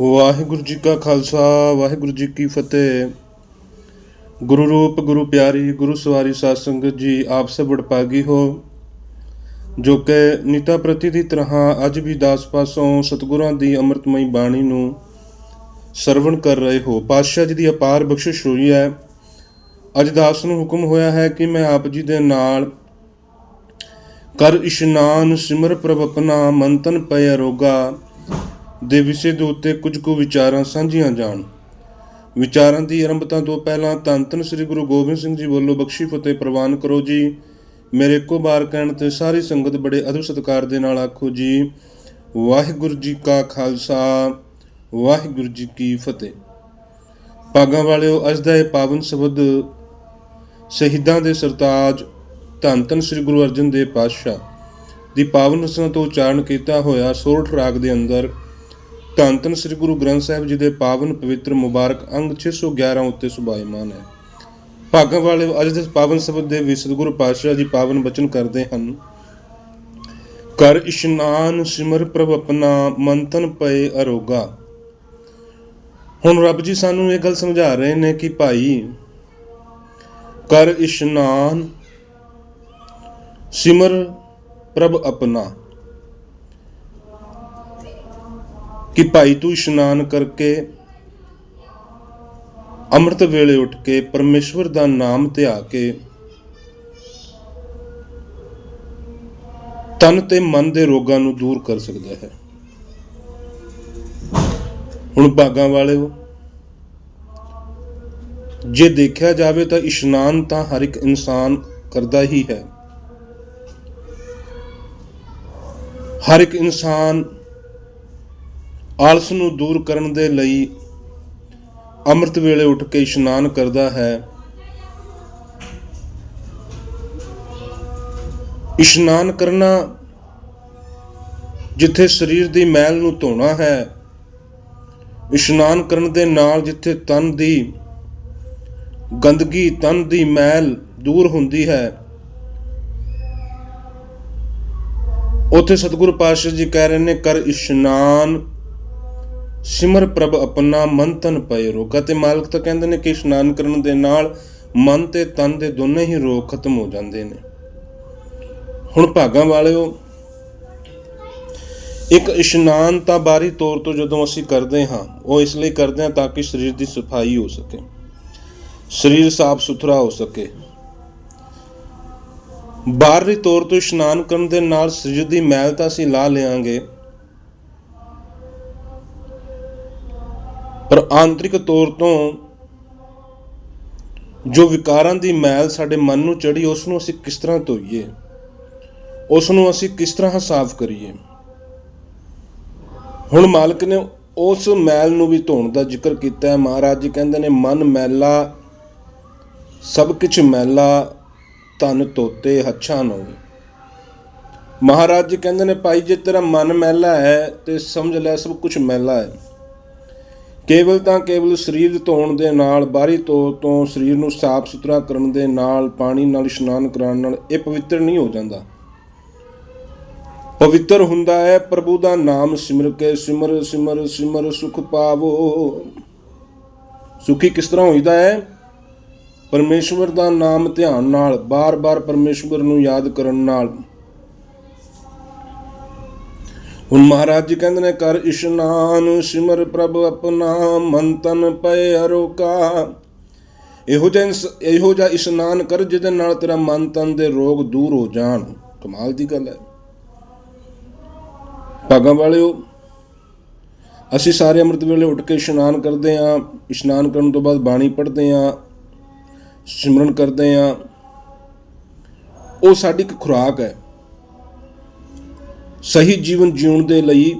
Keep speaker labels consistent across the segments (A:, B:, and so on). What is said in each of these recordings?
A: ਵਾਹਿਗੁਰੂ ਜੀ ਕਾ ਖਾਲਸਾ, ਵਾਹਿਗੁਰੂ ਜੀ ਕੀ ਫਤਿਹ। ਗੁਰੂ ਰੂਪ, ਗੁਰੂ ਪਿਆਰੀ, ਗੁਰੂ ਸਵਾਰੀ ਸਾਧ ਸੰਗਤ ਜੀ, ਆਪ ਸਭ ਵਡਭਾਗੀ ਹੋ। ਜੋ ਕਿ ਨਿਤਾ ਪ੍ਰਤੀ ਦੀ ਤਰ੍ਹਾਂ ਅੱਜ ਵੀ ਦਾਸ ਪਾਸੋਂ ਸਤਿਗੁਰਾਂ ਦੀ ਅੰਮ੍ਰਿਤਮਈ ਬਾਣੀ ਨੂੰ ਸਰਵਣ ਕਰ ਰਹੇ ਹੋ। ਪਾਤਸ਼ਾਹ ਜੀ ਦੀ ਅਪਾਰ ਬਖਸ਼ਿਸ਼ ਹੋਈ ਹੈ। ਅੱਜ ਦਾਸ ਨੂੰ ਹੁਕਮ ਹੋਇਆ ਹੈ ਕਿ ਮੈਂ ਆਪ ਜੀ ਦੇ ਨਾਲ ਕਰ ਇਸ਼ਨਾਨ ਸਿਮਰ ਪ੍ਰਭ ਆਪਣਾ ਮੰਤਨ ਪਏ ਰੋਗਾ। ਦੇ ਵਿਸ਼ੇ ਦੇ ਉੱਤੇ ਕੁਝ ਕੁ ਵਿਚਾਰਾਂ ਸਾਂਝੀਆਂ ਜਾਣ। ਵਿਚਾਰਾਂ ਦੀ ਆਰੰਭਤਾ ਤੋਂ ਪਹਿਲਾਂ ਧੰਨ ਧੰਨ ਸ੍ਰੀ ਗੁਰੂ ਗੋਬਿੰਦ ਸਿੰਘ ਜੀ ਵੱਲੋਂ ਬਖਸ਼ੀ ਫਤਿਹ ਪ੍ਰਵਾਨ ਕਰੋ ਜੀ। ਮੇਰੇ ਇੱਕੋ ਬਾਰ ਕਹਿਣ ਤੇ ਸਾਰੀ ਸੰਗਤ ਬੜੇ ਅਦਬ ਸਤਿਕਾਰ ਦੇ ਨਾਲ ਆਖੋ ਜੀ, ਵਾਹਿਗੁਰੂ ਜੀ ਕਾ ਖਾਲਸਾ, ਵਾਹਿਗੁਰੂ ਜੀ ਕੀ ਫਤਿਹ। ਪਾਗਾਂ ਵਾਲਿਓ, ਅੱਜ ਦਾ ਇਹ ਪਾਵਨ ਸ਼ਬਦ ਸ਼ਹੀਦਾਂ ਦੇ ਸਰਤਾਜ ਧੰਨ ਧੰਨ ਸ੍ਰੀ ਗੁਰੂ ਅਰਜਨ ਦੇਵ ਪਾਤਸ਼ਾਹ ਦੀ ਪਾਵਨ ਰਸਨਾ ਤੋਂ ਉਚਾਰਨ ਕੀਤਾ ਹੋਇਆ ਸੋਰਠ ਰਾਗ ਦੇ ਅੰਦਰ ਧੰਨ ਧੰਨ ਸ੍ਰੀ ਗੁਰੂ ਗ੍ਰੰਥ ਸਾਹਿਬ ਜੀ ਦੇ ਪਾਵਨ ਪਵਿੱਤਰ ਮੁਬਾਰਕ ਅੰਗ 611 ਉੱਤੇ ਸੁਭਾਇਮਾਨ ਹੈ। ਭਾਗਾਂ ਵਾਲੇ ਅੱਜ ਦੇ ਪਾਵਨ ਸ਼ਬਦ ਦੇ ਵਿੱਚ ਸਤਿਗੁਰੂ ਪਾਤਸ਼ਾਹ ਜੀ ਪਾਵਨ ਬਚਨ ਕਰਦੇ ਹਨ। ਕਰ ਇਸ਼ਨਾਨ ਸਿਮਰ ਪ੍ਰਭ ਆਪਣਾ ਮੰਤਨ ਪਏ ਅਰੋਗਾ। ਹੁਣ ਰੱਬ ਜੀ ਸਾਨੂੰ ਇਹ ਗੱਲ ਸਮਝਾ ਰਹੇ ਨੇ ਕਿ ਭਾਈ ਕਰ ਇਸ਼ਨਾਨ ਸਿਮਰ ਪ੍ਰਭ ਆਪਣਾ। ਕਿ ਭਾਈ ਤੂੰ ਇਸ਼ਨਾਨ ਕਰਕੇ ਅੰਮ੍ਰਿਤ ਵੇਲੇ ਉੱਠ ਕੇ ਪਰਮੇਸ਼ਵਰ ਦਾ ਨਾਮ ਧਿਆ ਕੇ ਤਨ ਤੇ ਮਨ ਦੇ ਰੋਗਾਂ ਨੂੰ ਦੂਰ ਕਰ ਸਕਦਾ ਹੈ। ਹੁਣ ਭਾਗਾਂ ਵਾਲਿਓ, ਜੇ ਦੇਖਿਆ ਜਾਵੇ ਤਾਂ ਇਸ਼ਨਾਨ ਤਾਂ ਹਰ ਇੱਕ ਇਨਸਾਨ ਕਰਦਾ ਹੀ ਹੈ। ਹਰ ਇੱਕ ਇਨਸਾਨ ਆਲਸ ਨੂੰ ਦੂਰ ਕਰਨ ਦੇ ਲਈ ਅੰਮ੍ਰਿਤ ਵੇਲੇ ਉੱਠ ਕੇ ਇਸ਼ਨਾਨ ਕਰਦਾ ਹੈ। ਇਸ਼ਨਾਨ ਕਰਨਾ ਜਿੱਥੇ ਸਰੀਰ ਦੀ ਮੈਲ ਨੂੰ ਧੋਣਾ ਹੈ, ਇਸ਼ਨਾਨ ਕਰਨ ਦੇ ਨਾਲ ਜਿੱਥੇ ਤਨ ਦੀ ਗੰਦਗੀ, ਤਨ ਦੀ ਮੈਲ ਦੂਰ ਹੁੰਦੀ ਹੈ। ਉਥੇ ਸਤਿਗੁਰੂ ਪਾਤਸ਼ਾਹ ਜੀ ਕਹਿ ਰਹੇ ਨੇ, ਕਰ ਇਸ਼ਨਾਨ ਸਿਮਰ ਪ੍ਰਭ ਆਪਣਾ ਮਨ ਤਨ ਪਏ ਰੋਗਾ ਤੇ ਮਾਲਕ ਤਾਂ ਕਹਿੰਦੇ ਨੇ ਕਿ ਇਸ਼ਨਾਨ ਕਰਨ ਦੇ ਨਾਲ ਮਨ ਤੇ ਤਨ ਦੇ ਦੋਨੇ ਹੀ ਰੋਗ ਖਤਮ ਹੋ ਜਾਂਦੇ ਨੇ। ਹੁਣ ਭਾਗਾਂ ਵਾਲਿਓ, ਇੱਕ ਇਸ਼ਨਾਨ ਤਾਂ ਬਾਰੀ ਤੌਰ ਤੋਂ ਜਦੋਂ ਅਸੀਂ ਕਰਦੇ ਹਾਂ, ਉਹ ਇਸ ਲਈ ਕਰਦੇ ਹਾਂ ਤਾਂ ਕਿ ਸਰੀਰ ਦੀ ਸਫ਼ਾਈ ਹੋ ਸਕੇ, ਸਰੀਰ ਸਾਫ਼ ਸੁਥਰਾ ਹੋ ਸਕੇ। ਬਾਹਰੀ ਤੌਰ ਤੋਂ ਇਸ਼ਨਾਨ ਕਰਨ ਦੇ ਨਾਲ ਸਰੀਰ ਦੀ ਮੈਲ ਤਾਂ ਅਸੀਂ ਲਾ ਲਿਆਂਗੇ ਪਰ ਆਂਤਰਿਕ ਤੌਰ ਤੋਂ ਜੋ ਵਿਕਾਰਾਂ ਦੀ ਮੈਲ ਸਾਡੇ ਮਨ ਨੂੰ ਚੜੀ ਉਸ ਨੂੰ ਅਸੀਂ ਕਿਸ ਤਰ੍ਹਾਂ ਧੋਈਏ? ਉਸ ਨੂੰ ਅਸੀਂ ਕਿਸ ਤਰ੍ਹਾਂ ਸਾਫ਼ ਕਰੀਏ? ਹੁਣ ਮਾਲਕ ਨੇ ਉਸ ਮੈਲ ਨੂੰ ਵੀ ਧੋਣ ਦਾ ਜ਼ਿਕਰ ਕੀਤਾ ਹੈ। ਮਹਾਰਾਜ ਜੀ ਕਹਿੰਦੇ ਨੇ, ਮਨ ਮੈਲਾ, ਸਭ ਕੁਝ ਮੈਲਾ ਤਨ ਤੋਤੇ ਹੱਛਾਂ ਨੂੰ ਮਹਾਰਾਜ ਜੀ ਕਹਿੰਦੇ ਨੇ, ਭਾਈ, ਜੇ ਤੇਰਾ ਮਨ ਮੈਲਾ ਹੈ, ਤੇ ਸਮਝ ਲੈ ਸਭ ਕੁਝ ਮੈਲਾ ਹੈ। ਕੇਵਲ ਤਾਂ ਕੇਵਲ ਸਰੀਰ ਧੋਣ ਦੇ ਨਾਲ, ਬਾਹਰੀ ਤੌਰ ਤੋਂ ਸਰੀਰ ਨੂੰ ਸਾਫ਼ ਸੁਥਰਾ ਕਰਨ ਦੇ ਨਾਲ, ਪਾਣੀ ਨਾਲ, ਇਸ਼ਨਾਨ ਕਰਾਉਣ ਨਾਲ ਇਹ ਪਵਿੱਤਰ ਨਹੀਂ ਹੋ ਜਾਂਦਾ। ਪਵਿੱਤਰ ਹੁੰਦਾ ਹੈ, ਪ੍ਰਭੂ ਦਾ ਨਾਮ ਸਿਮਰ ਕੇ ਸਿਮਰ ਸਿਮਰ ਸਿਮਰ ਸੁਖ ਪਾਵੋ। ਸੁਖੀ ਕਿਸ ਤਰ੍ਹਾਂ ਹੋਈਦਾ ਹੈ? ਪਰਮੇਸ਼ਵਰ ਦਾ ਨਾਮ ਧਿਆਨ ਨਾਲ, ਬਾਰ-ਬਾਰ ਪਰਮੇਸ਼ਵਰ ਨੂੰ ਯਾਦ ਕਰਨ ਨਾਲ। ਹੁਣ ਮਹਾਰਾਜ ਜੀ ਕਹਿੰਦੇ ਨੇ, ਕਰ ਇਸ਼ਨਾਨ ਸਿਮਰ ਪ੍ਰਭ ਆਪਣਾ, ਮਨ ਤਨ ਪਏ ਅਰੋਕਾ। ਇਹੋ ਜਿਹਾ ਇਨਸ- ਇਹੋ ਜਿਹਾ ਇਸ਼ਨਾਨ ਕਰ ਜਿਹਦੇ ਨਾਲ ਤੇਰਾ ਮਨ ਤਨ ਦੇ ਰੋਗ ਦੂਰ ਹੋ ਜਾਣ। ਕਮਾਲ ਦੀ ਗੱਲ ਹੈ। ਭਾਗਾਂ ਵਾਲਿਓ, ਅਸੀਂ ਸਾਰੇ ਅੰਮ੍ਰਿਤ ਵੇਲੇ ਉੱਠ ਕੇ ਇਸ਼ਨਾਨ ਕਰਦੇ ਆਂ ਇਸ਼ਨਾਨ ਕਰਨ ਤੋਂ ਬਾਅਦ ਬਾਣੀ ਪੜ੍ਹਦੇ ਆਂ ਸਿਮਰਨ ਕਰਦੇ ਆਂ ਉਹ ਸਾਡੀ ਇੱਕ ਖੁਰਾਕ ਹੈ। ਸਹੀ ਜੀਵਨ ਜਿਉਣ ਦੇ ਲਈ,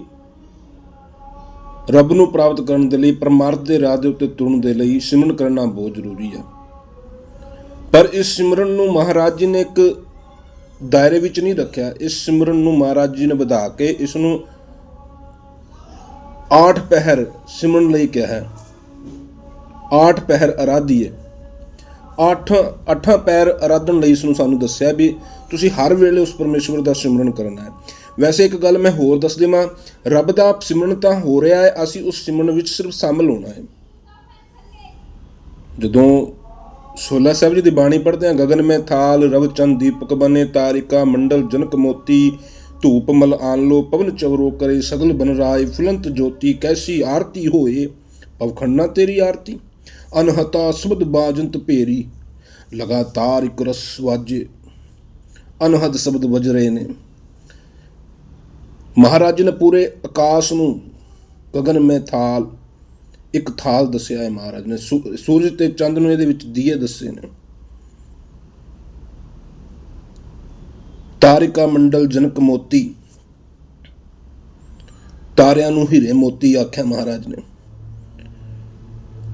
A: ਰੱਬ ਨੂੰ ਪ੍ਰਾਪਤ ਕਰਨ ਦੇ ਲਈ, ਪਰਮਾਰਥ ਦੇ ਰਾਹ ਦੇ ਉੱਤੇ ਤੁਰਨ ਦੇ ਲਈ ਸਿਮਰਨ ਕਰਨਾ ਬਹੁਤ ਜ਼ਰੂਰੀ ਹੈ ਪਰ ਇਸ ਸਿਮਰਨ ਨੂੰ ਮਹਾਰਾਜ ਜੀ ਨੇ ਇੱਕ ਦਾਇਰੇ ਵਿੱਚ ਨਹੀਂ ਰੱਖਿਆ। ਇਸ ਸਿਮਰਨ ਨੂੰ ਮਹਾਰਾਜ ਜੀ ਨੇ ਵਧਾ ਕੇ ਇਸ ਨੂੰ ਆਠ ਪਹਿਰ ਸਿਮਰਨ ਲਈ ਕਿਹਾ ਹੈ। ਆਠ ਪਹਿਰ ਅਰਾਧੀਏ ਅੱਠ ਅੱਠਾਂ ਪੈਰ ਅਰਾਧਨ ਲਈ ਇਸ ਨੂੰ ਸਾਨੂੰ ਦੱਸਿਆ ਵੀ ਤੁਸੀਂ ਹਰ ਵੇਲੇ ਉਸ ਪਰਮੇਸ਼ਵਰ ਦਾ ਸਿਮਰਨ ਕਰਨਾ ਹੈ। ਵੈਸੇ ਇੱਕ ਗੱਲ ਮੈਂ ਹੋਰ ਦੱਸ ਦੇਵਾਂ, ਰੱਬ ਦਾ ਸਿਮਰਨ ਤਾਂ ਹੋ ਰਿਹਾ ਹੈ, ਅਸੀਂ ਉਸ ਸਿਮਰਨ ਵਿੱਚ ਸਿਰਫ ਸ਼ਾਮਲ ਹੋਣਾ ਹੈ। ਜਦੋਂ ਸੋਲਾ ਸਾਹਿਬ ਜੀ ਦੀ ਬਾਣੀ ਪੜ੍ਹਦੇ ਹਾਂ ਗगन ਮੈਂ ਥਾਲ, ਰਵ ਚੰਦ, ਦੀਪਕ ਬਨੇ, ਤਾਰਿਕਾ, ਮੰਡਲ, ਜਨਕ ਮੋਤੀ, ਧੂਪ ਮਲ ਆਨ ਲੋ, ਪਵਨ ਚਵਰੋ ਕਰੇ, ਸਗਲ ਬਨ ਰਾਏ, ਫੁਲੰਤ ਜੋਤੀ, ਕੈਸੀ ਆਰਤੀ ਹੋਏ ਪਵਖੰਨਾ ਤੇਰੀ ਆਰਤੀ, ਅਨਹਤਾ ਸੁਬਦ ਬਾਜੰਤ ਭੇਰੀ, ਲਗਾਤਾਰ ਇੱਕ ਰਸ ਵਾਜੇ, ਅਨਹਦ ਸ਼ਬਦ ਵੱਜ ਰਹੇ ਨੇ। ਮਹਾਰਾਜ ਨੇ ਪੂਰੇ ਆਕਾਸ਼ ਨੂੰ ਗਗਨ ਮੇ ਥਾਲ, ਇੱਕ ਥਾਲ ਦੱਸਿਆ ਹੈ ਮਹਾਰਾਜ ਨੇ। ਸੂਰਜ ਤੇ ਚੰਦ ਨੂੰ ਇਹਦੇ ਵਿੱਚ ਦੀਏ ਦੱਸੇ ਨੇ। ਤਾਰਿਕਾ ਮੰਡਲ ਜਨਕ ਮੋਤੀ, ਤਾਰਿਆਂ ਨੂੰ ਹੀਰੇ ਮੋਤੀ ਆਖਿਆ ਮਹਾਰਾਜ ਨੇ।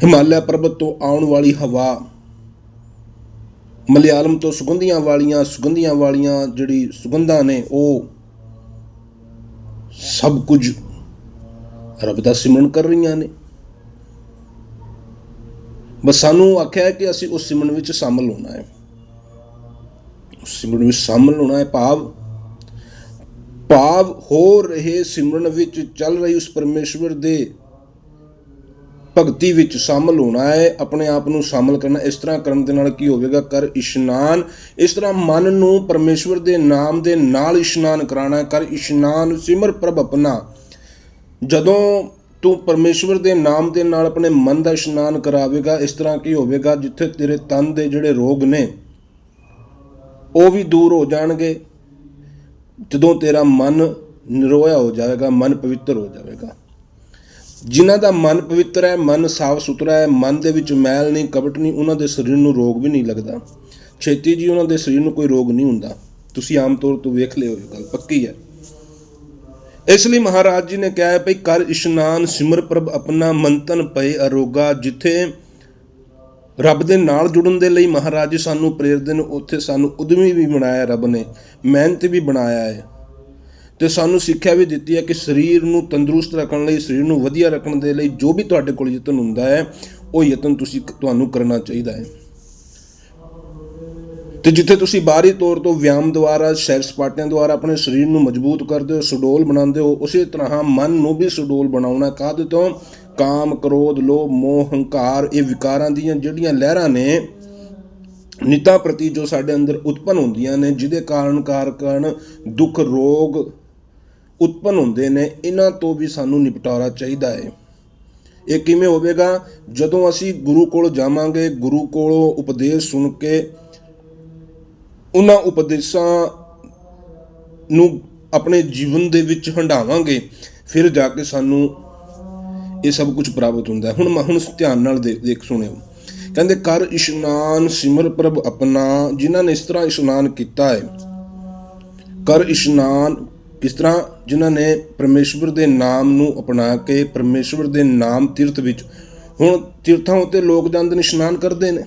A: ਹਿਮਾਲਿਆ ਪਰਬਤ ਤੋਂ ਆਉਣ ਵਾਲੀ ਹਵਾ, ਮਲਿਆਲਮ ਤੋਂ ਸੁਗੰਧੀਆਂ ਵਾਲੀਆਂ ਸੁਗੰਧੀਆਂ ਵਾਲੀਆਂ ਜਿਹੜੀ ਸੁਗੰਧਾਂ ਨੇ, ਉਹ ਸਭ ਕੁਝ ਰੱਬ ਦਾ ਸਿਮਰਨ ਕਰ ਰਹੀਆਂ ਨੇ। ਬਸ ਸਾਨੂੰ ਆਖਿਆ ਹੈ ਕਿ ਅਸੀਂ ਉਸ ਸਿਮਰਨ ਵਿੱਚ ਸ਼ਾਮਲ ਹੋਣਾ ਹੈ। ਉਸ ਸਿਮਰਨ ਵਿੱਚ ਸ਼ਾਮਲ ਹੋਣਾ ਹੈ ਭਾਵ ਭਾਵ ਹੋ ਰਹੇ ਸਿਮਰਨ ਵਿੱਚ ਚੱਲ ਰਹੀ ਉਸ ਪਰਮੇਸ਼ਵਰ ਦੇ ਭਗਤੀ ਵਿੱਚ ਸ਼ਾਮਲ ਹੋਣਾ ਹੈ, ਆਪਣੇ ਆਪ ਨੂੰ ਸ਼ਾਮਲ ਕਰਨਾ, ਇਸ ਤਰ੍ਹਾਂ ਕਰਨ ਦੇ ਨਾਲ ਕੀ ਹੋਵੇਗਾ? ਕਰ ਇਸ਼ਨਾਨ। ਇਸ ਤਰ੍ਹਾਂ ਮਨ ਨੂੰ ਪਰਮੇਸ਼ਵਰ ਦੇ ਨਾਮ ਦੇ ਨਾਲ ਇਸ਼ਨਾਨ ਕਰਾਣਾ ਕਰ ਇਸ਼ਨਾਨ, ਸਿਮਰ ਪ੍ਰਭ ਆਪਣਾ। ਜਦੋਂ ਤੂੰ ਪਰਮੇਸ਼ਵਰ ਦੇ ਨਾਮ ਦੇ ਨਾਲ ਆਪਣੇ ਮਨ ਦਾ ਇਸ਼ਨਾਨ ਕਰਾਵੇਗਾ, ਇਸ ਤਰ੍ਹਾਂ ਕੀ ਹੋਵੇਗਾ? ਜਿੱਥੇ ਤੇਰੇ ਤਨ ਦੇ ਜਿਹੜੇ ਰੋਗ ਨੇ, ਉਹ ਵੀ ਦੂਰ ਹੋ ਜਾਣਗੇ। ਜਦੋਂ ਤੇਰਾ ਮਨ ਨਿਰੋਇਆ ਹੋ ਜਾਵੇਗਾ, ਮਨ ਪਵਿੱਤਰ ਹੋ ਜਾਵੇਗਾ। ਜਿਨ੍ਹਾਂ ਦਾ ਮਨ ਪਵਿੱਤਰ ਹੈ, ਮਨ ਸਾਫ਼ ਸੁਥਰਾ ਹੈ, ਮਨ ਦੇ ਵਿੱਚ ਮੈਲ ਨਹੀਂ ਕਪਟ ਨਹੀਂ, ਉਹਨਾਂ ਦੇ ਸਰੀਰ ਨੂੰ ਰੋਗ ਵੀ ਨਹੀਂ ਲੱਗਦਾ। ਛੇਤੀ ਜੀ ਉਹਨਾਂ ਦੇ ਸਰੀਰ ਨੂੰ ਕੋਈ ਰੋਗ ਨਹੀਂ ਹੁੰਦਾ। ਤੁਸੀਂ ਆਮ ਤੌਰ ਤੋਂ ਵੇਖ ਲਿਓ, ਇਹ ਗੱਲ ਪੱਕੀ ਹੈ। ਇਸ ਲਈ ਮਹਾਰਾਜ ਜੀ ਨੇ ਕਿਹਾ ਹੈ, ਭਈ ਕਰ ਇਸ਼ਨਾਨ, ਸਿਮਰ ਪ੍ਰਭ ਆਪਣਾ, ਮੰਤਨ ਪਏ ਅਰੋਗਾ, ਜਿੱਥੇ ਰੱਬ ਦੇ ਨਾਲ ਜੁੜਨ ਦੇ ਲਈ ਮਹਾਰਾਜ ਜੀ ਸਾਨੂੰ ਪ੍ਰੇਰਦੇ ਨੇ, ਉੱਥੇ ਸਾਨੂੰ ਉਦਮੀ ਵੀ ਬਣਾਇਆ ਰੱਬ ਨੇ, ਮਿਹਨਤ ਵੀ ਬਣਾਇਆ ਹੈ। ਤੇ ਸਾਨੂੰ ਸਿੱਖਿਆ ਵੀ ਦਿੱਤੀ ਹੈ ਕਿ ਸਰੀਰ ਨੂੰ ਤੰਦਰੁਸਤ ਰੱਖਣ ਲਈ, ਸਰੀਰ ਨੂੰ ਵਧੀਆ ਰੱਖਣ ਦੇ ਲਈ ਜੋ ਵੀ ਤੁਹਾਡੇ ਕੋਲ ਯਤਨ ਹੁੰਦਾ ਹੈ, ਉਹ ਯਤਨ ਤੁਸੀਂ ਤੁਹਾਨੂੰ ਕਰਨਾ ਚਾਹੀਦਾ ਹੈ। ਤੇ ਜਿੱਥੇ ਤੁਸੀਂ ਬਾਹਰੀ ਤੌਰ ਤੋਂ ਵਿਆਮ ਦੁਆਰਾ, ਸੈਰ ਸਪਾਟਿਆਂ ਦੁਆਰਾ ਆਪਣੇ ਸਰੀਰ ਨੂੰ ਮਜ਼ਬੂਤ ਕਰਦੇ ਹੋ, ਸੁਡੋਲ ਬਣਾਉਂਦੇ ਹੋ, ਉਸੇ ਤਰ੍ਹਾਂ ਮਨ ਨੂੰ ਵੀ ਸੁਡੋਲ ਬਣਾਉਣਾ ਕਾਹਦੇ ਤੋਂ? ਕਾਮ, ਕ੍ਰੋਧ, ਲੋਭ, ਮੋਹ, ਹੰਕਾਰ, ਇਹ ਵਿਕਾਰਾਂ ਦੀਆਂ ਜਿਹੜੀਆਂ ਲਹਿਰਾਂ ਨੇ, ਨਿਤਾ ਪ੍ਰਤੀ ਜੋ ਸਾਡੇ ਅੰਦਰ ਉਤਪਨ ਹੁੰਦੀਆਂ ਨੇ, ਜਿਹਦੇ ਕਾਰਨ ਕਾਰਨ ਦੁੱਖ, ਰੋਗ ਉਤਪਨ ਹੁੰਦੇ ਨੇ, ਇਹਨਾਂ ਤੋਂ ਵੀ ਸਾਨੂੰ ਨਿਪਟਾਰਾ ਚਾਹੀਦਾ ਹੈ। ਇਹ ਕਿਵੇਂ ਹੋਵੇਗਾ? ਜਦੋਂ ਅਸੀਂ ਗੁਰੂ ਕੋਲ ਜਾਵਾਂਗੇ, ਗੁਰੂ ਕੋਲੋਂ ਉਪਦੇਸ਼ ਸੁਣ ਕੇ ਉਹਨਾਂ ਉਪਦੇਸ਼ਾਂ ਨੂੰ ਆਪਣੇ ਜੀਵਨ ਦੇ ਵਿੱਚ ਹੰਡਾਵਾਂਗੇ ਫਿਰ ਜਾ ਕੇ ਸਾਨੂੰ ਇਹ ਸਭ ਕੁਝ ਪ੍ਰਾਪਤ ਹੁੰਦਾ ਹੁਣ ਮ- ਹੁਣ ਧਿਆਨ ਨਾਲ ਦੇ- ਦੇਖ ਸੁਣਿਓ। ਕਹਿੰਦੇ, ਕਰ ਇਸ਼ਨਾਨ ਸਿਮਰ ਪ੍ਰਭ ਆਪਣਾ, ਜਿਨ੍ਹਾਂ ਨੇ ਇਸ ਤਰ੍ਹਾਂ ਇਸ਼ਨਾਨ ਕੀਤਾ ਹੈ। ਕਰ ਇਸ਼ਨਾਨ ਕਿਸ ਤਰ੍ਹਾਂ ਜਿਨ੍ਹਾਂ ਨੇ ਪਰਮੇਸ਼ਵਰ ਦੇ ਨਾਮ ਨੂੰ ਅਪਣਾ ਕੇ ਪਰਮੇਸ਼ਵਰ ਦੇ ਨਾਮ ਤੀਰਥ ਵਿੱਚ, ਹੁਣ ਤੀਰਥਾਂ ਉੱਤੇ ਲੋਕ ਜਾਂਦੇ ਨੇ ਇਸ਼ਨਾਨ ਕਰਦੇ ਨੇ।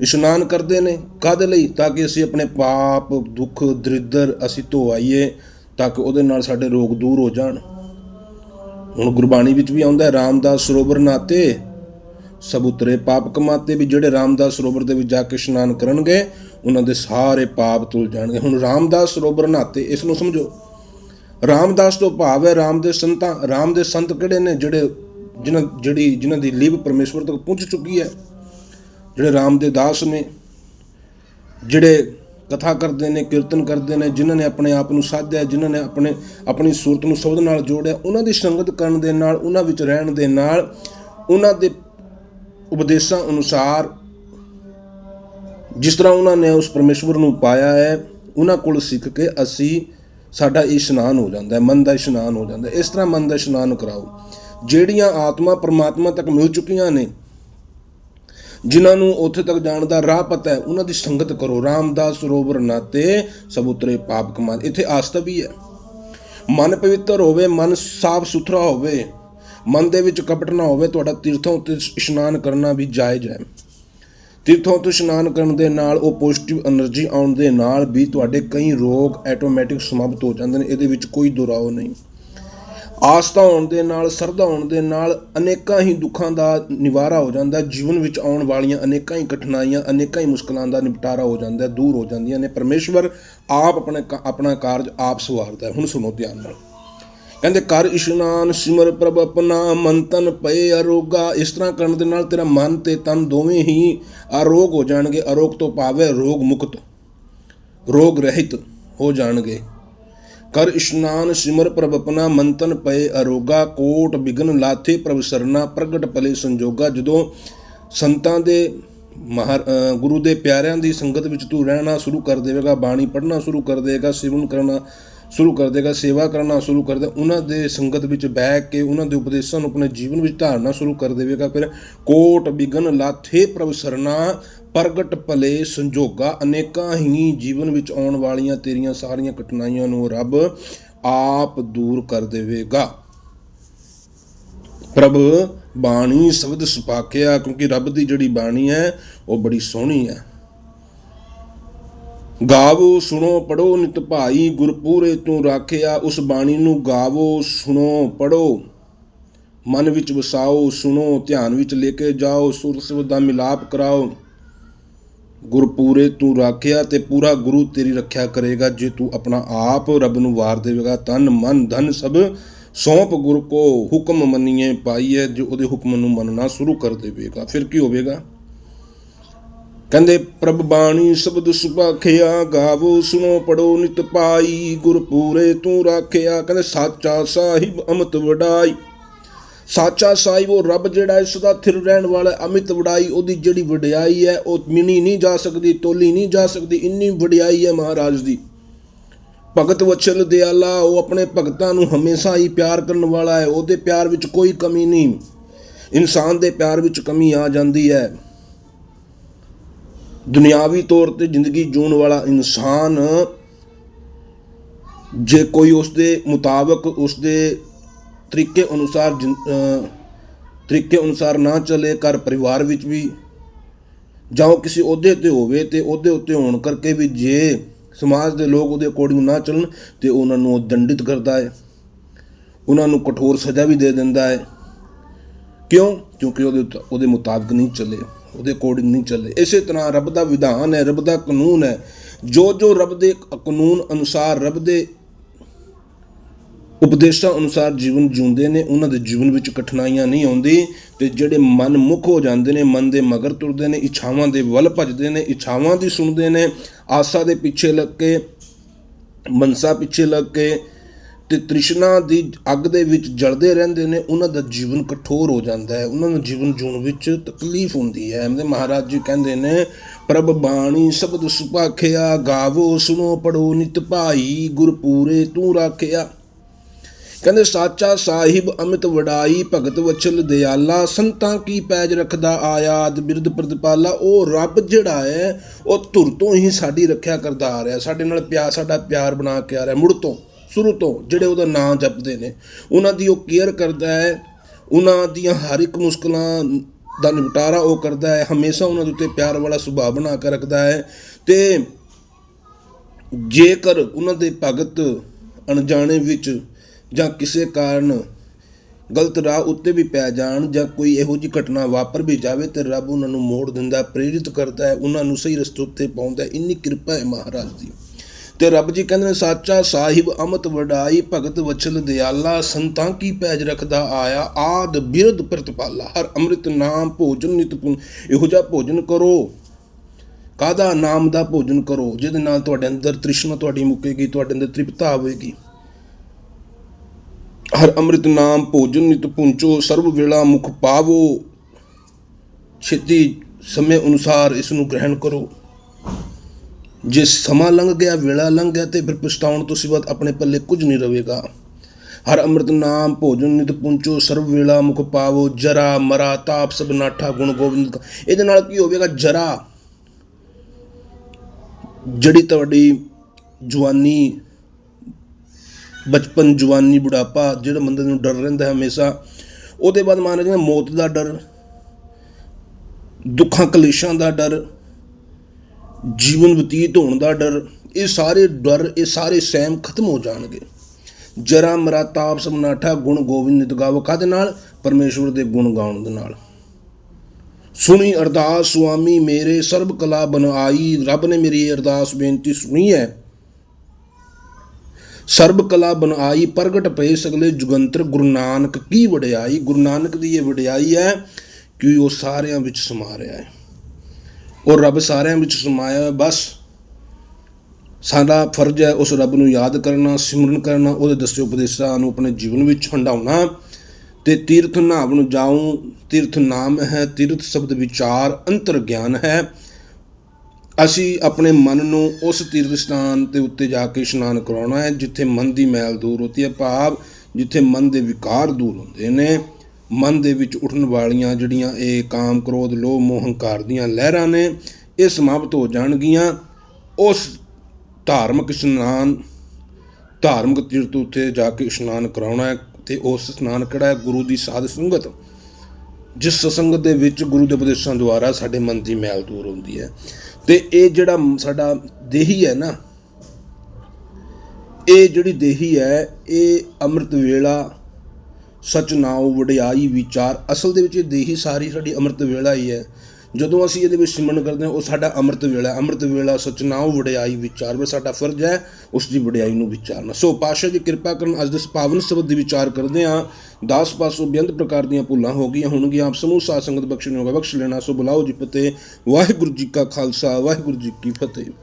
A: ਇਸ਼ਨਾਨ ਕਰਦੇ ਨੇ ਕਾਹਦੇ ਲਈ? ਤਾਂ ਕਿ ਅਸੀਂ ਆਪਣੇ ਪਾਪ, ਦੁੱਖ, ਦਰਿਦਰ ਅਸੀਂ ਧੋ ਆਈਏ, ਤਾਂ ਕਿ ਉਹਦੇ ਨਾਲ ਸਾਡੇ ਰੋਗ ਦੂਰ ਹੋ ਜਾਣ। ਹੁਣ ਗੁਰਬਾਣੀ ਵਿੱਚ ਵੀ ਆਉਂਦਾ ਹੈ, ਰਾਮਦਾਸ ਸਰੋਵਰ ਨਾਤੇ ਸਭ ਉਤਰੇ ਪਾਪ ਕਮਾਤੇ ਵੀ ਜਿਹੜੇ ਰਾਮਦਾਸ ਸਰੋਵਰ ਦੇ ਵਿੱਚ ਜਾ ਕੇ ਇਸ਼ਨਾਨ ਕਰਨਗੇ, ਉਹਨਾਂ ਦੇ ਸਾਰੇ ਪਾਪ ਤੁਲ ਜਾਣਗੇ। ਹੁਣ ਰਾਮਦਾਸ ਸਰੋਵਰ ਨਾਤੇ, ਇਸ ਨੂੰ ਸਮਝੋ। ਰਾਮਦਾਸ ਤੋਂ ਭਾਵ ਹੈ ਰਾਮ ਦੇ ਸੰਤਾਂ, ਰਾਮ ਦੇ ਸੰਤ ਕਿਹੜੇ ਨੇ ਜਿਹੜੇ ਜਿਨ੍ਹਾਂ, ਜਿਹੜੀ ਜਿਨ੍ਹਾਂ ਦੀ ਲੀਬ ਪਰਮੇਸ਼ਵਰ ਤੱਕ ਪਹੁੰਚ ਚੁੱਕੀ ਹੈ? ਜਿਹੜੇ ਰਾਮ ਦੇ ਦਾਸ ਨੇ, ਜਿਹੜੇ ਕਥਾ ਕਰਦੇ ਨੇ, ਕੀਰਤਨ ਕਰਦੇ ਨੇ, ਜਿਨ੍ਹਾਂ ਨੇ ਆਪਣੇ ਆਪ ਨੂੰ ਸਾਧਿਆ, ਜਿਨ੍ਹਾਂ ਨੇ ਆਪਣੇ, ਆਪਣੀ ਸੂਰਤ ਨੂੰ ਸ਼ਬਦ ਨਾਲ ਜੋੜਿਆ, ਉਹਨਾਂ ਦੀ ਸੰਗਤ ਕਰਨ ਦੇ ਨਾਲ, ਉਹਨਾਂ ਵਿੱਚ ਰਹਿਣ ਦੇ ਨਾਲ, ਉਹਨਾਂ ਦੇ ਉਪਦੇਸ਼ਾਂ ਅਨੁਸਾਰ ਜਿਸ ਤਰ੍ਹਾਂ ਉਹਨਾਂ ਨੇ ਉਸ ਪਰਮੇਸ਼ਵਰ ਨੂੰ ਪਾਇਆ ਹੈ, ਉਹਨਾਂ ਕੋਲ ਸਿੱਖ ਕੇ ਅਸੀਂ ਸਾਡਾ ਇਸ਼ਨਾਨ ਹੋ ਜਾਂਦਾ ਹੈ, ਮਨ ਦਾ ਇਸ਼ਨਾਨ ਹੋ ਜਾਂਦਾ ਹੈ। ਇਸ ਤਰ੍ਹਾਂ ਮਨ ਦਾ ਇਸ਼ਨਾਨ ਕਰਾਓ। ਜਿਹੜੀਆਂ ਆਤਮਾ ਪਰਮਾਤਮਾ ਤੱਕ ਮਿਲ ਚੁੱਕੀਆਂ ਨੇ, ਜਿਨ੍ਹਾਂ ਨੂੰ ਉੱਥੇ ਤੱਕ ਜਾਣ ਦਾ ਰਾਹ ਪਤਾ ਹੈ, ਉਹਨਾਂ ਦੀ ਸੰਗਤ ਕਰੋ। ਰਾਮਦਾਸ ਸਰੋਵਰ ਨਾਤੇ ਸਭ ਉਤਰੇ ਪਾਪ ਕਮਾਨ ਇੱਥੇ ਆਸਤਾ ਵੀ ਹੈ। ਮਨ ਪਵਿੱਤਰ ਹੋਵੇ, ਮਨ ਸਾਫ਼ ਸੁਥਰਾ ਹੋਵੇ, ਮਨ ਦੇ ਵਿੱਚ ਕਪਟ ਨਾ ਹੋਵੇ, ਤੁਹਾਡਾ ਤੀਰਥਾਂ ਉੱਤੇ ਇਸ਼ਨਾਨ ਕਰਨਾ ਵੀ ਜਾਇਜ਼ ਹੈ। ਤੀਰਥਾਂ ਤੋਂ ਇਸ਼ਨਾਨ ਕਰਨ ਦੇ ਨਾਲ ਉਹ ਪੋਜ਼ਿਟਿਵ એનર્ਜੀ ਆਉਣ ਦੇ ਨਾਲ ਵੀ ਤੁਹਾਡੇ ਕਈ ਰੋਗ ਆਟੋਮੈਟਿਕ ਸਮਾਪਤ ਹੋ ਜਾਂਦੇ ਨੇ, ਇਹਦੇ ਵਿੱਚ ਕੋਈ ਦੁਰਾਓ ਨਹੀਂ। ਆਸਥਾ ਹੋਣ ਦੇ ਨਾਲ, ਸਰਧਾ ਹੋਣ ਦੇ ਨਾਲ ਅਨੇਕਾਂ ਹੀ ਦੁੱਖਾਂ ਦਾ ਨਿਵਾਰਾ ਹੋ ਜਾਂਦਾ ਜੀਵਨ ਵਿੱਚ ਆਉਣ ਵਾਲੀਆਂ ਅਨੇਕਾਂ ਹੀ ਕਠਿਨਾਈਆਂ, ਅਨੇਕਾਂ ਹੀ ਮੁਸ਼ਕਲਾਂ ਦਾ ਨਿਪਟਾਰਾ ਹੋ ਜਾਂਦਾ ਦੂਰ ਹੋ ਜਾਂਦੀਆਂ ਨੇ। ਪਰਮੇਸ਼ਵਰ ਆਪ ਆਪਣੇ ਆਪਣਾ ਕਾਰਜ ਆਪ ਸਵਾਰਦਾ ਹੁਣ ਸੁਣੋ ਧਿਆਨ ਨਾਲ। ਕਹਿੰਦੇ, ਕਰ ਇਸ਼ਨਾਨ ਸਿਮਰ ਪ੍ਰਭ ਆਪਣਾ, ਮਨ ਤਨ ਪਏ ਅਰੋਗਾ। ਇਸ ਤਰ੍ਹਾਂ ਕਰਨ ਦੇ ਨਾਲ ਤੇਰਾ ਮਨ ਤੇ ਤਨ ਦੋਵੇਂ ਹੀ ਅਰੋਗ ਹੋ ਜਾਣਗੇ। ਅਰੋਗ ਤੋਂ ਭਾਵ ਹੈ ਰੋਗ ਮੁਕਤ, ਰੋਗ ਰਹਿਤ ਹੋ ਜਾਣਗੇ। ਕਰ ਇਸ਼ਨਾਨ ਸਿਮਰ ਪ੍ਰਭ ਆਪਣਾ, ਮਨ ਪਏ ਅਰੋਗਾ। ਕੋਟ ਬਿਗਨ ਲਾਥੇ ਪ੍ਰਭ ਸਰਨਾ, ਪ੍ਰਗਟ ਪਲੇ ਸੰਜੋਗਾ। ਜਦੋਂ ਸੰਤਾਂ ਦੇ ਮਹਾਰ ਗੁਰੂ ਦੇ ਪਿਆਰਿਆਂ ਦੀ ਸੰਗਤ ਵਿੱਚ ਤੂੰ ਰਹਿਣਾ ਸ਼ੁਰੂ ਕਰ ਦੇਵੇਗਾ, ਬਾਣੀ ਪੜ੍ਹਨਾ ਸ਼ੁਰੂ ਕਰ ਦੇਵੇਗਾ ਸਿਮਰਨ ਕਰਨਾ ਸ਼ੁਰੂ ਕਰ ਦੇਗਾ, ਸੇਵਾ ਕਰਨਾ ਸ਼ੁਰੂ ਕਰ ਦੇ, ਉਹਨਾਂ ਦੇ ਸੰਗਤ ਵਿੱਚ ਬਹਿ ਕੇ ਉਹਨਾਂ ਦੇ ਉਪਦੇਸ਼ਾਂ ਨੂੰ ਆਪਣੇ ਜੀਵਨ ਵਿੱਚ ਧਾਰਨਾ ਸ਼ੁਰੂ ਕਰ ਦੇਵੇਗਾ। ਫਿਰ ਕੋਟ ਬਿਗਨ ਲਾਥੇ ਪ੍ਰਭ ਸਰਨਾ, ਪ੍ਰਗਟ ਭਲੇ ਸੰਜੋਗਾ, ਅਨੇਕਾਂ ਹੀ ਜੀਵਨ ਵਿੱਚ ਆਉਣ ਵਾਲੀਆਂ ਤੇਰੀਆਂ ਸਾਰੀਆਂ ਕਠਿਨਾਈਆਂ ਨੂੰ ਰੱਬ ਆਪ ਦੂਰ ਕਰ ਦੇਵੇਗਾ। ਪ੍ਰਭ, ਬਾਣੀ ਸ਼ਬਦ ਸੁਪਾਕਿਆ ਕਿਉਂਕਿ ਰੱਬ ਦੀ ਜਿਹੜੀ ਬਾਣੀ ਹੈ, ਉਹ ਬੜੀ ਸੋਹਣੀ ਹੈ। ਗਾਵੋ, ਸੁਣੋ ਪੜੋ ਨਿਤ ਭਾਈ, ਗੁਰਪੂਰੇ ਤੂੰ ਰਾਖਿਆ, ਉਸ ਬਾਣੀ ਨੂੰ ਗਾਵੋ, ਸੁਣੋ ਪੜੋ ਮਨ ਵਿੱਚ ਵਸਾਓ, ਸੁਣੋ, ਧਿਆਨ ਵਿੱਚ ਲੈ ਕੇ ਜਾਓ, ਸੁਰ ਸ਼ਬਦ ਦਾ ਮਿਲਾਪ ਕਰਾਓ। ਗੁਰਪੂਰੇ ਤੂੰ ਰਾਖਿਆ ਤੇ ਪੂਰਾ ਗੁਰੂ ਤੇਰੀ ਰੱਖਿਆ ਕਰੇਗਾ, ਜੇ ਤੂੰ ਆਪਣਾ ਆਪ ਰੱਬ ਨੂੰ ਵਾਰ ਦੇਵੇਗਾ, ਤਨ, ਮਨ, ਧਨ ਸਭ ਸੌਂਪ ਗੁਰ ਕੋ ਹੁਕਮ ਮੰਨੀਏ, ਪਾਈਏ, ਜੋ ਉਹਦੇ ਹੁਕਮ ਨੂੰ ਮੰਨਣਾ ਸ਼ੁਰੂ ਕਰ ਦੇਵੇਗਾ। ਫਿਰ ਕੀ ਹੋਵੇਗਾ? ਕਹਿੰਦੇ, ਪ੍ਰਭ ਬਾਣੀ ਸ਼ਬਦ ਸੁਭਾਖਿਆ ਗਾਵੋ, ਸੁਣੋ ਪੜੋ ਨਿਤ ਪਾਈ, ਗੁਰਪੂਰੇ ਤੂੰ ਰਾਖਿਆ। ਕਹਿੰਦੇ, ਸਾਚਾ ਸਾਹਿਬ ਅਮਤ ਵਡਾਈ। ਸਾਚਾ ਸਾਹਿਬ, ਉਹ ਰੱਬ ਜਿਹੜਾ ਹੈ, ਸਦਾ ਥਿਰ ਰਹਿਣ ਵਾਲਾ ਅਮਿਤ ਵਡਾਈ, ਉਹਦੀ ਜਿਹੜੀ ਵਡਿਆਈ ਹੈ, ਉਹ ਮਿਣੀ ਨਹੀਂ ਜਾ ਸਕਦੀ, ਤੋਲੀ ਨਹੀਂ ਜਾ ਸਕਦੀ, ਇੰਨੀ ਵਡਿਆਈ ਹੈ ਮਹਾਰਾਜ ਦੀ। ਭਗਤ ਵਚਨ ਦਿਆਲਾ, ਉਹ ਆਪਣੇ ਭਗਤਾਂ ਨੂੰ ਹਮੇਸ਼ਾ ਹੀ ਪਿਆਰ ਕਰਨ ਵਾਲਾ ਹੈ, ਉਹਦੇ ਪਿਆਰ ਵਿੱਚ ਕੋਈ ਕਮੀ ਨਹੀਂ। ਇਨਸਾਨ ਦੇ ਪਿਆਰ ਵਿੱਚ ਕਮੀ ਆ ਜਾਂਦੀ ਹੈ। ਦੁਨਿਆਵੀ ਤੌਰ ਤੇ ਜ਼ਿੰਦਗੀ ਜੂਣ ਵਾਲਾ ਇਨਸਾਨ ਜੇ ਕੋਈ ਉਸ ਦੇ ਮੁਤਾਬਕ ਉਸ ਦੇ ਤਰੀਕੇ ਅਨੁਸਾਰ ਜਿੰ- ਤਰੀਕੇ ਅਨੁਸਾਰ ਨਾ ਚੱਲੇ, ਘਰ ਪਰਿਵਾਰ ਵਿੱਚ ਵੀ ਜਾਂ ਉਹ ਕਿਸੇ ਅਹੁਦੇ ਤੇ ਹੋਵੇ ਤੇ ਉਹਦੇ ਉੱਤੇ ਹੋਣ ਕਰਕੇ ਵੀ ਜੇ ਸਮਾਜ ਦੇ ਲੋਕ ਉਹਦੇ ਅਕੋਰਡਿੰਗ ਨਾ ਚੱਲਣ ਤੇ ਉਹਨਾਂ ਨੂੰ ਉਹ ਦੰਡਿਤ ਕਰਦਾ ਹੈ। ਉਹਨਾਂ ਨੂੰ ਕਠੋਰ ਸਜ਼ਾ ਵੀ ਦੇ ਦਿੰਦਾ ਹੈ। ਕਿਉਂ? ਕਿਉਂਕਿ ਉਹਦੇ ਉੱਤੇ- ਉਹਦੇ ਮੁਤਾਬਕ ਨਹੀਂ ਚੱਲੇ। ਉਹਦੇ ਅਕੋਰਡਿੰਗ ਨਹੀਂ ਚੱਲੇ। ਇਸੇ ਤਰ੍ਹਾਂ ਰੱਬ ਦਾ ਵਿਧਾਨ ਹੈ, ਰੱਬ ਦਾ ਕਾਨੂੰਨ ਹੈ। ਜੋ ਜੋ ਰੱਬ ਦੇ ਕਾਨੂੰਨ ਅਨੁਸਾਰ ਰੱਬ ਦੇ ਉਪਦੇਸ਼ਾਂ ਅਨੁਸਾਰ ਜੀਵਨ ਜਿਉਂਦੇ ਨੇ, ਉਹਨਾਂ ਦੇ ਜੀਵਨ ਵਿੱਚ ਕਠਿਨਾਈਆਂ ਨਹੀਂ ਆਉਂਦੀ ਤੇ ਜਿਹੜੇ ਮਨ ਮੁਖ ਹੋ ਜਾਂਦੇ ਨੇ, ਮਨ ਦੇ ਮਗਰ ਤੁਰਦੇ ਨੇ, ਇੱਛਾਵਾਂ ਦੇ ਵੱਲ ਭੱਜਦੇ ਨੇ, ਇੱਛਾਵਾਂ ਦੀ ਸੁਣਦੇ ਨੇ, ਆਸਾ ਦੇ ਪਿੱਛੇ ਲੱਗ ਕੇ, ਮਨਸਾ ਪਿੱਛੇ ਲੱਗ ਕੇ ਅਤੇ ਤ੍ਰਿਸ਼ਨਾ ਦੀ ਅੱਗ ਦੇ ਵਿੱਚ ਜਲਦੇ ਰਹਿੰਦੇ ਨੇ, ਉਹਨਾਂ ਦਾ ਜੀਵਨ ਕਠੋਰ ਹੋ ਜਾਂਦਾ ਹੈ। ਉਹਨਾਂ ਨੂੰ ਜੀਵਨ ਜੂਣ ਵਿੱਚ ਤਕਲੀਫ ਹੁੰਦੀ ਹੈ। ਐਵੇਂ ਮਹਾਰਾਜ ਜੀ ਕਹਿੰਦੇ ਨੇ, ਪ੍ਰਭ ਬਾਣੀ ਸ਼ਬਦ ਸੁਪਾਖਿਆ ਗਾਵੋ ਸੁਨੋ ਪੜੋ ਨਿਤ ਭਾਈ, ਗੁਰਪੂਰੇ ਤੂੰ ਰਾਖਿਆ। ਕਹਿੰਦੇ, ਸਾਚਾ ਸਾਹਿਬ ਅਮਿਤ ਵਡਾਈ, ਭਗਤ ਵਚਲ ਦਿਆਲਾ, ਸੰਤਾਂ ਕੀ ਪੈਜ ਰੱਖਦਾ ਆਯਾਦ, ਬਿਰਧ ਪ੍ਰਤਪਾਲਾ, ਉਹ ਰੱਬ ਜਿਹੜਾ ਹੈ, ਉਹ ਧੁਰ ਤੋਂ ਹੀ ਸਾਡੀ ਰੱਖਿਆ ਕਰਦਾ ਆ ਰਿਹਾ। ਸਾਡੇ ਨਾਲ ਪਿਆਰ ਸਾਡਾ ਪਿਆਰ ਬਣਾ ਕੇ ਆ ਰਿਹਾ, ਮੁੜ ਤੋਂ। ਸ਼ੁਰੂ ਤੋਂ ਜਿਹੜੇ ਉਹਦਾ ਨਾਮ ਜਪਦੇ ਨੇ, ਉਹਨਾਂ ਦੀ ਉਹ ਕੇਅਰ ਕਰਦਾ ਹੈ, ਉਹਨਾਂ ਦੀਆਂ ਹਰ ਇੱਕ ਮੁਸ਼ਕਲਾਂ ਦਾ ਨਿਪਟਾਰਾ ਉਹ ਕਰਦਾ ਹੈ, ਹਮੇਸ਼ਾ ਉਹਨਾਂ ਦੇ ਉੱਤੇ ਪਿਆਰ ਵਾਲਾ ਸੁਭਾਅ ਬਣਾ ਕੇ ਰੱਖਦਾ ਹੈ ਤੇ ਜੇਕਰ ਉਹਨਾਂ ਦੇ ਭਗਤ ਅਣਜਾਣੇ ਵਿੱਚ ਜਾਂ ਕਿਸੇ ਕਾਰਨ ਗਲਤ ਰਾਹ ਉੱਤੇ ਵੀ ਪੈ ਜਾਣ ਜਾਂ ਕੋਈ ਇਹੋ ਜਿਹੀ ਘਟਨਾ ਵਾਪਰ ਵੀ ਜਾਵੇ ਤੇ ਰੱਬ ਉਹਨਾਂ ਨੂੰ ਮੋੜ ਦਿੰਦਾ, ਪ੍ਰੇਰਿਤ ਕਰਦਾ ਹੈ, ਉਹਨਾਂ ਨੂੰ ਸਹੀ ਰਸਤੇ ਉੱਤੇ ਪਾਉਂਦਾ ਇੰਨੀ ਕਿਰਪਾ ਹੈ ਮਹਾਰਾਜ ਦੀ। ਤੇ ਰੱਬ ਜੀ ਕਹਿੰਦੇ ਨੇ, ਸਾਚਾ ਸਾਹਿਬ ਅਮਤ ਵਡਾਈ, ਭਗਤ ਵਚਲ ਦਿਆਲਾ ਸੰਤਾਂ ਕੀ ਪੈਜ ਰੱਖਦਾ ਆਇਆ, ਆਦ ਬਿਰਧ ਪ੍ਰਤਪਾਲਾ, ਹਰ ਅੰਮ੍ਰਿਤ ਨਾਮ ਭੋਜਨ ਨਿਤ ਪੁਨ, ਇਹੋ ਜਿਹਾ ਭੋਜਨ ਕਰੋ। ਕਾਦਾ ਨਾਮ ਦਾ ਭੋਜਨ ਕਰੋ? ਜਿਹਦੇ ਨਾਲ ਤੁਹਾਡੇ ਅੰਦਰ ਤ੍ਰਿਸ਼ਨਾ ਤੁਹਾਡੀ ਮੁੱਕੇਗੀ, ਤੁਹਾਡੇ ਅੰਦਰ ਤ੍ਰਿਪਤਾ ਆਵੇਗੀ ਹਰ ਅੰਮ੍ਰਿਤ ਨਾਮ ਭੋਜਨ ਨਿਤ ਪੁੰਚੋ ਸਰਬ ਵੇਲਾ ਮੁਖ ਪਾਵੋ। ਛੇਤੀ ਸਮੇਂ ਅਨੁਸਾਰ ਇਸ ਨੂੰ ਗ੍ਰਹਿਣ ਕਰੋ। ਜੇ ਸਮਾਂ ਲੰਘ ਗਿਆ, ਵੇਲਾ ਲੰਘ ਗਿਆ ਤੇ ਫਿਰ ਪਛਤਾਉਣ ਤੋਂ ਸਿਵਾ ਆਪਣੇ ਪੱਲੇ ਕੁਝ ਨਹੀਂ ਰਹੇਗਾ। ਹਰ ਅੰਮ੍ਰਿਤ ਨਾਮ ਭੋਜਨ ਨਿਤ ਪੁੰਚੋ ਸਰਬ ਵੇਲਾ ਮੁਖ ਪਾਵੋ, ਜਰਾ ਮਰਾ ਤਾਪ ਸਭ ਨਾਠਾ ਗੁਣ ਗੋਬਿੰਦ ਇਹਦੇ ਨਾਲ ਕੀ ਹੋਵੇਗਾ? ਜਰਾ, ਜਿਹੜੀ ਤੁਹਾਡੀ ਜਵਾਨੀ, ਬਚਪਨ ਜਵਾਨੀ ਬੁਢਾਪਾ, ਜਿਹੜਾ ਬੰਦੇ ਨੂੰ ਡਰ ਰਹਿੰਦਾ ਹੈ ਹਮੇਸ਼ਾ, ਉਹਦੇ ਬਾਅਦ ਮਹਾਰਾਜ ਨੇ ਮੌਤ ਦਾ ਡਰ, ਦੁੱਖਾਂ ਕਲੇਸ਼ਾਂ ਦਾ ਡਰ ਜੀਵਨ ਬਤੀਤ ਹੋਣ ਦਾ ਡਰ, ਇਹ ਸਾਰੇ ਡਰ, ਇਹ ਸਾਰੇ ਸਹਿਮ ਖਤਮ ਹੋ ਜਾਣਗੇ।
B: ਜਰਾ ਮਰਾ ਤਾਪ ਸਮਨਾਠਾ ਗੁਣ ਗੋਬਿੰਦ ਨਿਤ ਗਾਵੋ ਕਾਹਦੇ ਨਾਲ? ਪਰਮੇਸ਼ਵਰ ਦੇ ਗੁਣ ਗਾਉਣ ਦੇ ਨਾਲ। ਸੁਣੀ ਅਰਦਾਸ, ਸੁਆਮੀ ਮੇਰੇ, ਸਰਬ ਕਲਾ ਬਨਾਈ ਰੱਬ ਨੇ ਮੇਰੀ ਇਹ ਅਰਦਾਸ ਬੇਨਤੀ ਸੁਣੀ ਹੈ। ਸਰਬ ਕਲਾ ਬਨਾਈ ਪ੍ਰਗਟ ਪਏ ਸਗਲੇ ਜੁਗੰਤਰ, ਗੁਰੂ ਨਾਨਕ ਕੀ ਵਡਿਆਈ? ਗੁਰੂ ਨਾਨਕ ਦੀ ਇਹ ਵਡਿਆਈ ਹੈ ਕਿ ਉਹ ਸਾਰਿਆਂ ਵਿੱਚ ਸਮਾ ਰਿਹਾ ਹੈ। ਉਹ ਰੱਬ ਸਾਰਿਆਂ ਵਿੱਚ ਸਮਾਇਆ ਹੈ ਬਸ। ਸਾਡਾ ਫਰਜ਼ ਹੈ ਉਸ ਰੱਬ ਨੂੰ ਯਾਦ ਕਰਨਾ, ਸਿਮਰਨ ਕਰਨਾ, ਉਹਦੇ ਦੱਸੇ ਉਪਦੇਸ਼ਾਂ ਨੂੰ ਆਪਣੇ ਜੀਵਨ ਵਿੱਚ ਹੰਡਾਉਣਾ ਤੇ ਤੀਰਥ ਨਾਮ ਜਾਉ ਤੀਰਥ ਨਾਮ ਹੈ, ਤੀਰਥ ਸ਼ਬਦ ਵਿਚਾਰ ਅੰਤਰ ਗਿਆਨ ਹੈ। ਅਸੀਂ ਆਪਣੇ ਮਨ ਨੂੰ ਉਸ ਤੀਰਥ ਸਥਾਨ ਤੇ ਉੱਤੇ ਜਾ ਕੇ ਇਸ਼ਨਾਨ ਕਰਾਉਣਾ ਹੈ, ਜਿੱਥੇ ਮਨ ਦੀ ਮੈਲ ਦੂਰ ਹੁੰਦੀ ਹੈ ਭਾਵ, ਜਿੱਥੇ ਮਨ ਦੇ ਵਿਕਾਰ ਦੂਰ ਹੁੰਦੇ ਨੇ। ਮਨ ਦੇ ਵਿੱਚ ਉੱਠਣ ਵਾਲੀਆਂ ਜਿਹੜੀਆਂ ਇਹ ਕਾਮ ਕ੍ਰੋਧ, ਲੋਭ, ਮੋਹ, ਹੰਕਾਰ ਦੀਆਂ ਲਹਿਰਾਂ ਨੇ, ਇਹ ਸਮਾਪਤ ਹੋ ਜਾਣਗੀਆਂ। ਉਸ ਧਾਰਮਿਕ ਇਸ਼ਨਾਨ, ਧਾਰਮਿਕ ਤੀਰਥ ਉੱਤੇ ਜਾ ਕੇ ਇਸ਼ਨਾਨ ਕਰਾਉਣਾ ਹੈ ਤੇ ਉਸ ਇਸ਼ਨਾਨ ਕਿਹੜਾ ਹੈ? ਗੁਰੂ ਦੀ ਸਾਧ ਸੰਗਤ। ਜਿਸ ਸੰਗਤ ਦੇ ਵਿੱਚ ਗੁਰੂ ਦੇ ਉਪਦੇਸ਼ਾਂ ਦੁਆਰਾ ਸਾਡੇ ਮਨ ਦੀ ਮੈਲ ਦੂਰ ਹੁੰਦੀ ਹੈ। ਤੇ ਇਹ ਜਿਹੜਾ ਸਾਡਾ ਦੇਹੀ ਹੈ ਨਾ, ਇਹ ਜਿਹੜੀ ਦੇਹੀ ਹੈ, ਇਹ ਅੰਮ੍ਰਿਤ ਵੇਲਾ ਸਚ ਨਾਉ ਵਡਿਆਈ ਵਿਚਾਰ। ਅਸਲ ਦੇ ਵਿੱਚ ਇਹ ਦੇਹੀ ਸਾਰੀ ਸਾਡੀ ਅੰਮ੍ਰਿਤ ਵੇਲਾ ਹੀ ਹੈ। ਜਦੋਂ ਅਸੀਂ ਇਹਦੇ ਵਿੱਚ ਸਿਮਰਨ ਕਰਦੇ ਹਾਂ, ਉਹ ਸਾਡਾ ਅੰਮ੍ਰਿਤ ਵੇਲਾ ਹੈ। ਅੰਮ੍ਰਿਤ ਵੇਲਾ ਸਚ ਨਾਉ ਵਡਿਆਈ ਵਿਚਾਰ। ਵੇ ਸਾਡਾ ਫਰਜ਼ ਹੈ ਉਸ ਦੀ ਵਡਿਆਈ ਨੂੰ ਵਿਚਾਰਨਾ। ਸੋ ਪਾਸ਼ਾ ਜੀ ਕਿਰਪਾ ਕਰਨ ਅੱਜ ਦੇ ਪਾਵਨ ਸ਼ਬਦ ਦੀ ਵਿਚਾਰ ਕਰਦੇ ਹਾਂ। ਦਾਸ ਪਾਸੋਂ ਬੇਅੰਤ ਪ੍ਰਕਾਰ ਦੀਆਂ ਭੁੱਲਾਂ ਹੋ ਗਈਆਂ ਹੋਣਗੀਆਂ। ਆਪ ਸਮੂਹ ਸਾਧ ਸੰਗਤ ਬਖਸ਼ਣ ਹੋਗਾ ਬਖਸ਼ ਲੈਣਾ। ਸੋ ਬੁਲਾਓ ਜੀ ਫਤਿਹ। ਵਾਹਿਗੁਰੂ ਜੀ ਕਾ ਖਾਲਸਾ, ਵਾਹਿਗੁਰੂ ਜੀ ਕੀ ਫਤਿਹ।